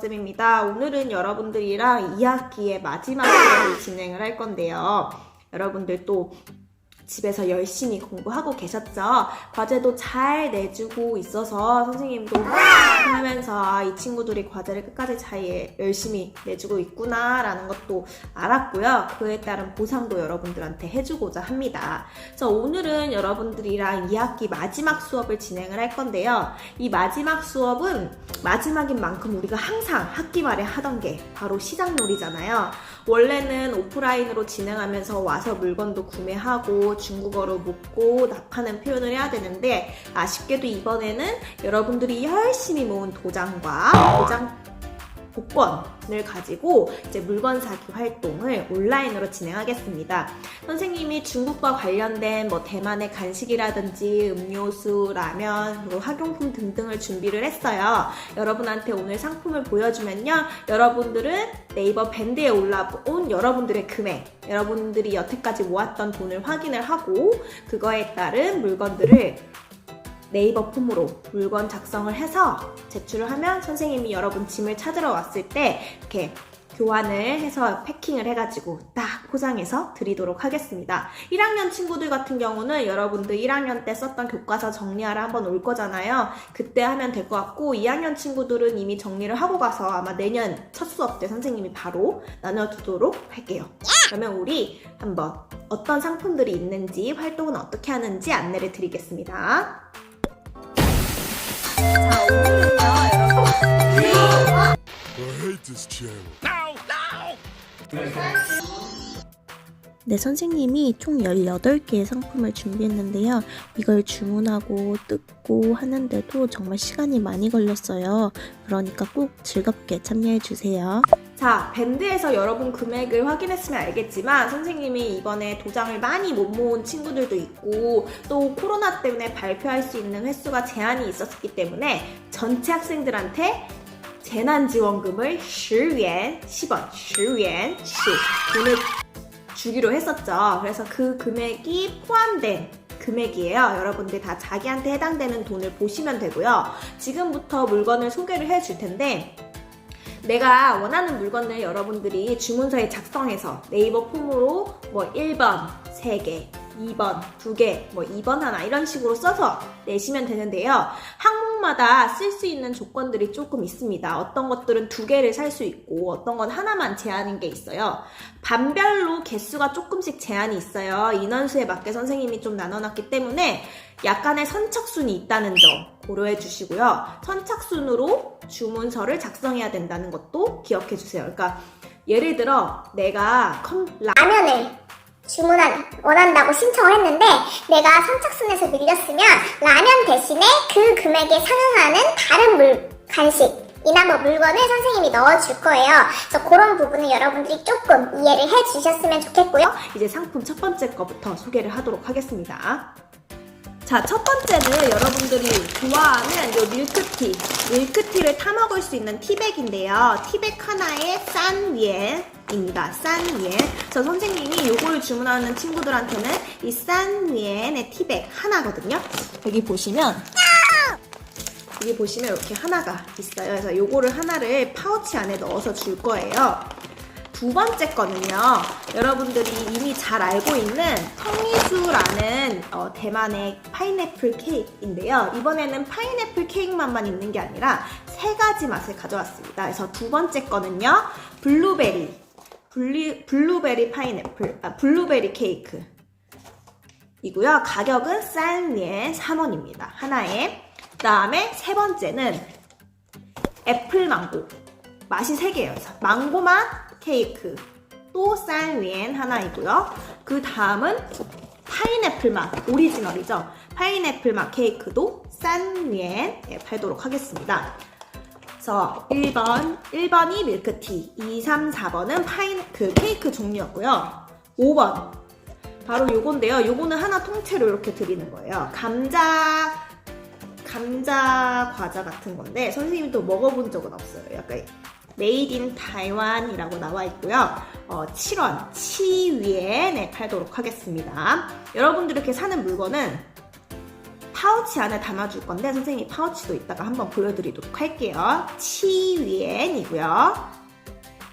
중국어쌤입니다. 오늘은 여러분들이랑 2학기의 마지막 시간을 진행을 할 건데요. 여러분들 또 집에서 열심히 공부하고 계셨죠? 과제도 잘 내주고 있어서 선생님도 하면서 이 친구들이 과제를 끝까지 잘 열심히 내주고 있구나라는 것도 알았고요. 그에 따른 보상도 여러분들한테 해주고자 합니다. 그래서 오늘은 여러분들이랑 2학기 마지막 수업을 진행을 할 건데요. 이 마지막 수업은 마지막인 만큼 우리가 항상 학기 말에 하던 게 바로 시장놀이잖아요. 원래는 오프라인으로 진행하면서 와서 물건도 구매하고 중국어로 묻고 답하는 표현을 해야 되는데 아쉽게도 이번에는 여러분들이 열심히 모은 도장과 도장 복권을 가지고 이제 물건 사기 활동을 온라인으로 진행하겠습니다. 선생님이 중국과 관련된 뭐 대만의 간식이라든지 음료수, 라면, 그리고 학용품 등등을 준비를 했어요. 여러분한테 오늘 상품을 보여주면요. 여러분들은 네이버 밴드에 올라온 여러분들의 금액, 여러분들이 여태까지 모았던 돈을 확인을 하고 그거에 따른 물건들을 네이버 폼으로 물건 작성을 해서 제출을 하면 선생님이 여러분 짐을 찾으러 왔을 때 이렇게 교환을 해서 패킹을 해가지고 딱 포장해서 드리도록 하겠습니다. 1학년 친구들 같은 경우는 여러분들 1학년 때 썼던 교과서 정리하러 한번 올 거잖아요. 그때 하면 될 것 같고 2학년 친구들은 이미 정리를 하고 가서 아마 내년 첫 수업 때 선생님이 바로 나눠주도록 할게요. 그러면 우리 한번 어떤 상품들이 있는지 활동은 어떻게 하는지 안내를 드리겠습니다. 네, 선생님이 총 18개의 상품을 준비했는데요. 이걸 주문하고 뜯고 하는데도 정말 시간이 많이 걸렸어요. 그러니까 꼭 즐겁게 참여해주세요. 자, 밴드에서 여러분 금액을 확인했으면 알겠지만 선생님이 이번에 도장을 많이 못 모은 친구들도 있고 또 코로나 때문에 발표할 수 있는 횟수가 제한이 있었기 때문에 전체 학생들한테 재난지원금을 10元, 10원, 10元, 10 돈을 주기로 했었죠. 그래서 그 금액이 포함된 금액이에요. 여러분들 다 자기한테 해당되는 돈을 보시면 되고요. 지금부터 물건을 소개를 해 줄 텐데 내가 원하는 물건을 여러분들이 주문서에 작성해서 네이버 폼으로 뭐 1번 3개, 2번 2개, 뭐 2번 하나 이런 식으로 써서 내시면 되는데요. 항목마다 쓸 수 있는 조건들이 조금 있습니다. 어떤 것들은 두 개를 살 수 있고 어떤 건 하나만 제한인 게 있어요. 반별로 개수가 조금씩 제한이 있어요. 인원수에 맞게 선생님이 좀 나눠놨기 때문에 약간의 선착순이 있다는 점 고려해 주시고요. 선착순으로 주문서를 작성해야 된다는 것도 기억해 주세요. 그러니까 예를 들어 내가 컴, 라, 라면을 주문한 원한다고 신청을 했는데 내가 선착순에서 밀렸으면 라면 대신에 그 금액에 상응하는 다른 물 간식 이나 뭐 물건을 선생님이 넣어줄 거예요. 그래서 그런 부분은 여러분들이 조금 이해를 해주셨으면 좋겠고요. 이제 상품 첫 번째 거부터 소개를 하도록 하겠습니다. 자, 첫 번째는 여러분들이 좋아하는 요 밀크티. 밀크티를 타먹을 수 있는 티백인데요. 티백 하나에 싼 위엔입니다. 싼 위엔. 그래서 선생님이 요거를 주문하는 친구들한테는 이 싼 위엔의 티백 하나거든요. 여기 보시면 여기 보시면 이렇게 하나가 있어요. 그래서 요거를 하나를 파우치 안에 넣어서 줄 거예요. 두 번째 거는요, 여러분들이 이미 잘 알고 있는 텅리수라는 어, 대만의 파인애플 케이크인데요. 이번에는 파인애플 케이크만만 있는 게 아니라 세 가지 맛을 가져왔습니다. 그래서 두 번째 거는요, 블루베리, 블리, 블루베리 파인애플, 아, 블루베리 케이크. 이고요. 가격은 싼리에 3원입니다. 하나에. 그 다음에 세 번째는 애플 망고. 맛이 세 개예요. 망고 맛 케이크. 또 쌀위엔 하나이고요. 그 다음은 파인애플 맛 오리지널이죠. 파인애플 맛 케이크도 싼위엔에 팔도록 하겠습니다. 그래서 1번, 1번이 밀크티, 2, 3, 4번은 파인 그 케이크 종류였고요. 5번 바로 요건데요. 요거는 하나 통째로 이렇게 드리는 거예요. 감자 감자 과자 같은 건데 선생님도 먹어본 적은 없어요. 약간 메이드 인 타이완이라고 나와 있고요. 어, 7원 치위엔에 팔도록 하겠습니다. 여러분들 이렇게 사는 물건은 파우치 안에 담아줄 건데 선생님이 파우치도 이따가 한번 보여드리도록 할게요. 치위엔이고요.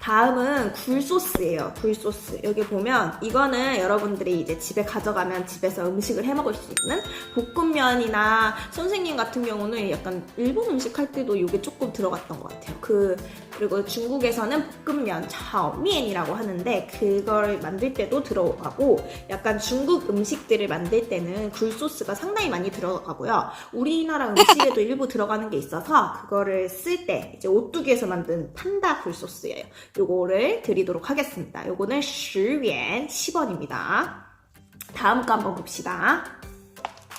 다음은 굴소스예요. 굴소스. 여기 보면 이거는 여러분들이 이제 집에 가져가면 집에서 음식을 해 먹을 수 있는 볶음면이나 선생님 같은 경우는 약간 일본 음식 할 때도 이게 조금 들어갔던 것 같아요. 그 그리고 중국에서는 볶음면 차오미엔이라고 하는데 그걸 만들 때도 들어가고 약간 중국 음식들을 만들 때는 굴 소스가 상당히 많이 들어가고요. 우리나라 음식에도 일부 들어가는 게 있어서 그거를 쓸 때 이제 오뚜기에서 만든 판다 굴 소스예요. 요거를 드리도록 하겠습니다. 요거는 10엔 10원입니다. 다음 거 한번 봅시다.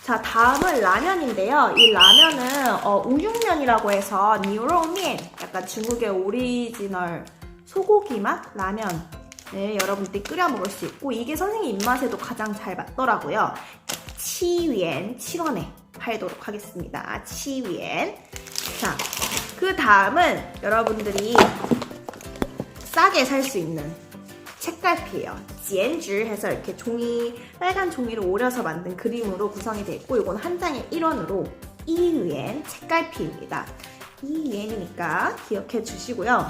자, 다음은 라면인데요. 이 라면은 어, 우육면이라고 해서 니로면 약간 중국의 오리지널 소고기 맛 라면 네, 여러분들이 끓여 먹을 수 있고 이게 선생님 입맛에도 가장 잘 맞더라고요. 치위엔 7원에 팔도록 하겠습니다. 치위엔. 자, 그 다음은 여러분들이 싸게 살 수 있는 책갈피예요. 지엔즈 해서 이렇게 종이 빨간 종이를 오려서 만든 그림으로 구성이 되어 있고 이건 한 장에 1원으로 2위엔 책갈피입니다. 2위엔이니까 기억해 주시고요.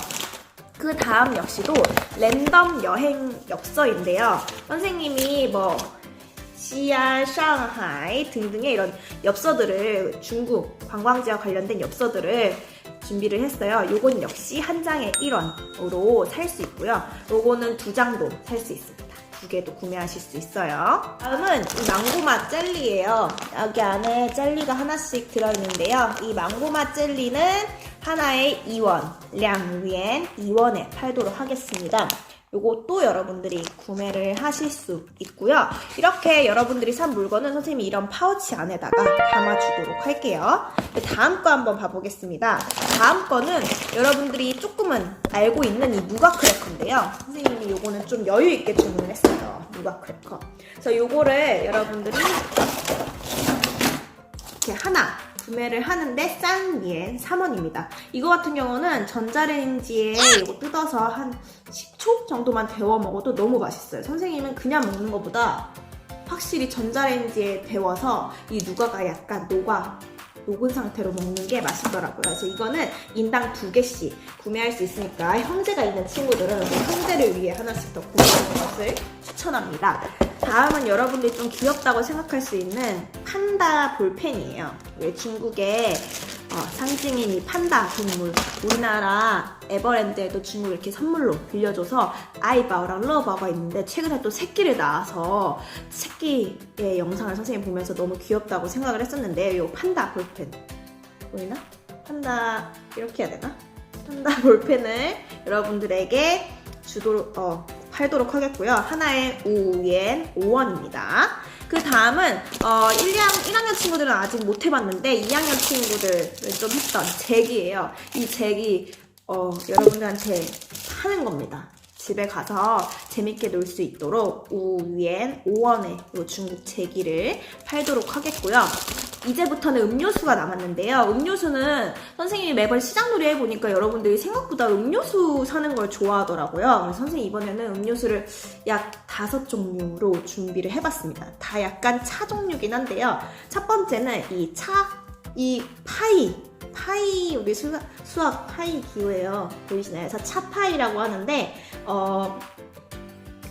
그 다음 역시도 랜덤 여행 엽서인데요. 선생님이 뭐 시안, 상하이 등등의 이런 엽서들을 중국 관광지와 관련된 엽서들을 준비를 했어요. 요건 역시 한 장에 1원으로 살 수 있고요. 요거는 두 장도 살 수 있습니다. 두 개도 구매하실 수 있어요. 다음은 이 망고맛 젤리예요. 여기 안에 젤리가 하나씩 들어있는데요. 이 망고맛 젤리는 하나에 2원, 량 위엔 2원에 팔도록 하겠습니다. 요것도 여러분들이 구매를 하실 수 있고요. 이렇게 여러분들이 산 물건은 선생님이 이런 파우치 안에다가 담아주도록 할게요. 네, 다음 거 한번 봐보겠습니다. 다음 거는 여러분들이 조금은 알고 있는 이 누가 크래커인데요. 선생님이 요거는 좀 여유 있게 주문을 했어요. 누가 크래커. 그래서 요거를 여러분들이 이렇게 하나 구매를 하는데 싼 yen 3원입니다. 이거 같은 경우는 전자레인지에 이거 뜯어서 한 10초 정도만 데워 먹어도 너무 맛있어요. 선생님은 그냥 먹는 것보다 확실히 전자레인지에 데워서 이 누가가 약간 녹아 녹은 상태로 먹는 게 맛있더라고요. 그래서 이거는 인당 두 개씩 구매할 수 있으니까 형제가 있는 친구들은 형제를 위해 하나씩 더 구매하는 것을 추천합니다. 다음은 여러분들이 좀 귀엽다고 생각할 수 있는 판다 볼펜이에요. 왜 중국의 어, 상징인 이 판다 동물. 우리나라 에버랜드에도 중국 이렇게 선물로 빌려줘서 아이바오랑 러바가 있는데 최근에 또 새끼를 낳아서 새끼의 영상을 선생님 보면서 너무 귀엽다고 생각을 했었는데 이 판다 볼펜 보이나? 판다 이렇게 해야 되나? 판다 볼펜을 여러분들에게 주도록 어, 팔도록 하겠고요. 하나에 5엔 5원입니다. 그 다음은 어, 1, 2학, 1학년 친구들은 아직 못 해봤는데 2학년 친구들은 좀 했던 잭이에요. 이 잭이 어, 여러분들한테 하는 겁니다. 집에 가서 재밌게 놀 수 있도록 우엔 5원의 중국 제기를 팔도록 하겠고요. 이제부터는 음료수가 남았는데요. 음료수는 선생님이 매번 시장놀이 해보니까 여러분들이 생각보다 음료수 사는 걸 좋아하더라고요. 그래서 선생님 이번에는 음료수를 약 다섯 종류로 준비를 해봤습니다. 다 약간 차 종류긴 한데요. 첫 번째는 이 차, 이 파이. 파이, 우리 수학, 수학 파이 기호예요. 보이시나요? 그래서 차파이라고 하는데, 어,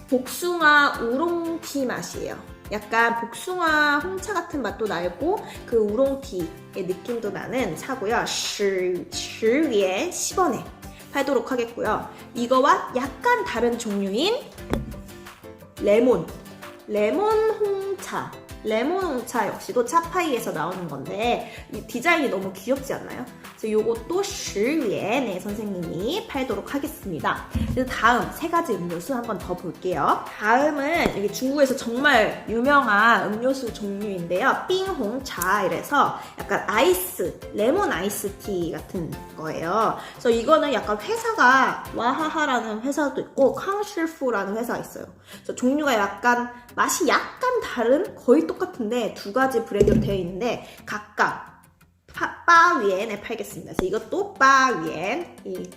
복숭아 우롱티 맛이에요. 약간 복숭아 홍차 같은 맛도 나고 그 우롱티의 느낌도 나는 차고요. 10, 10위에 10원에 팔도록 하겠고요. 이거와 약간 다른 종류인 레몬, 레몬 홍차. 레몬 홍차 역시도 차파이에서 나오는 건데 이 디자인이 너무 귀엽지 않나요? 그래서 요것도 10위에 선생님이 팔도록 하겠습니다. 그래서 다음 세 가지 음료수 한번 더 볼게요. 다음은 여기 중국에서 정말 유명한 음료수 종류인데요. 삥홍차 이래서 약간 아이스, 레몬 아이스티 같은 거예요. 그래서 이거는 약간 회사가 와하하라는 회사도 있고 캉실푸라는 회사가 있어요. 그래서 종류가 약간 맛이 약간 다른 거의 똑같은데 두 가지 브랜드로 되어 있는데 각각 빠위엔에 팔겠습니다. 그래서 이것도 빠위엔 이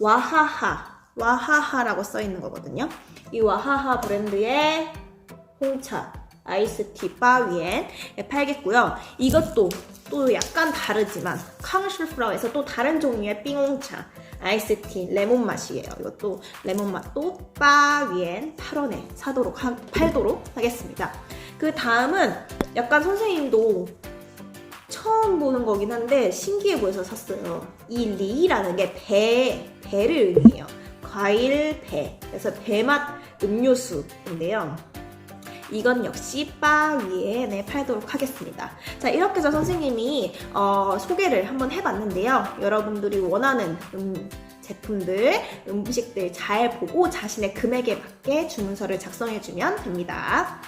와하하 와하하라고 써 있는 거거든요. 이 와하하 브랜드의 홍차 아이스티 빠위엔에 팔겠고요. 이것도 또 약간 다르지만 캉슐프라우에서 또 다른 종류의 빙홍차 아이스티 레몬 맛이에요. 이것도 레몬 맛도 빠위엔 8원에 사도록 하, 팔도록 하겠습니다. 그 다음은 약간 선생님도 처음 보는 거긴 한데 신기해 보여서 샀어요. 이 리라는 게 배, 배를 의미해요. 과일 배. 그래서 배맛 음료수인데요. 이건 역시 바 위에 네, 팔도록 하겠습니다. 자, 이렇게 해서 선생님이 어, 소개를 한번 해봤는데요. 여러분들이 원하는 음, 제품들, 음식들 잘 보고 자신의 금액에 맞게 주문서를 작성해주면 됩니다.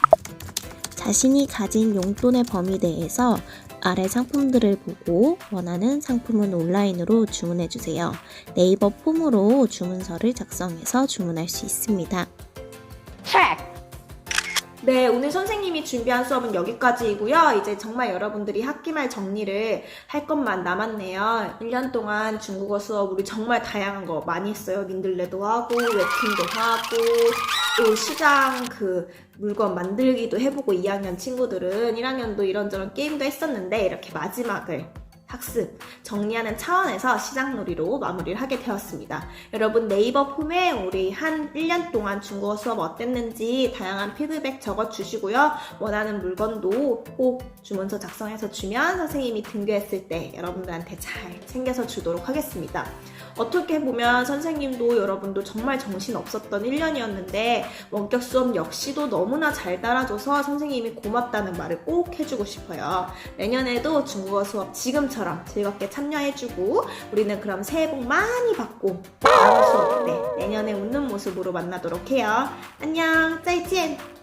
자신이 가진 용돈의 범위 내에서 아래 상품들을 보고 원하는 상품은 온라인으로 주문해 주세요. 네이버 폼으로 주문서를 작성해서 주문할 수 있습니다. 네, 오늘 선생님이 준비한 수업은 여기까지이고요. 이제 정말 여러분들이 학기말 정리를 할 것만 남았네요. 1년 동안 중국어 수업 우리 정말 다양한 거 많이 했어요. 민들레도 하고, 웹툰도 하고, 또 시장 그 물건 만들기도 해보고 2학년 친구들은 1학년도 이런저런 게임도 했었는데 이렇게 마지막을 학습, 정리하는 차원에서 시장놀이로 마무리를 하게 되었습니다. 여러분 네이버 폼에 우리 한 1년 동안 중국어 수업 어땠는지 다양한 피드백 적어주시고요. 원하는 물건도 꼭 주문서 작성해서 주면 선생님이 등교했을 때 여러분들한테 잘 챙겨서 주도록 하겠습니다. 어떻게 보면 선생님도 여러분도 정말 정신 없었던 1년이었는데 원격 수업 역시도 너무나 잘 따라줘서 선생님이 고맙다는 말을 꼭 해주고 싶어요. 내년에도 중국어 수업 지금처럼 즐겁게 참여해주고 우리는 그럼 새해 복 많이 받고 다음 수업 때 내년에 웃는 모습으로 만나도록 해요. 안녕, 再见.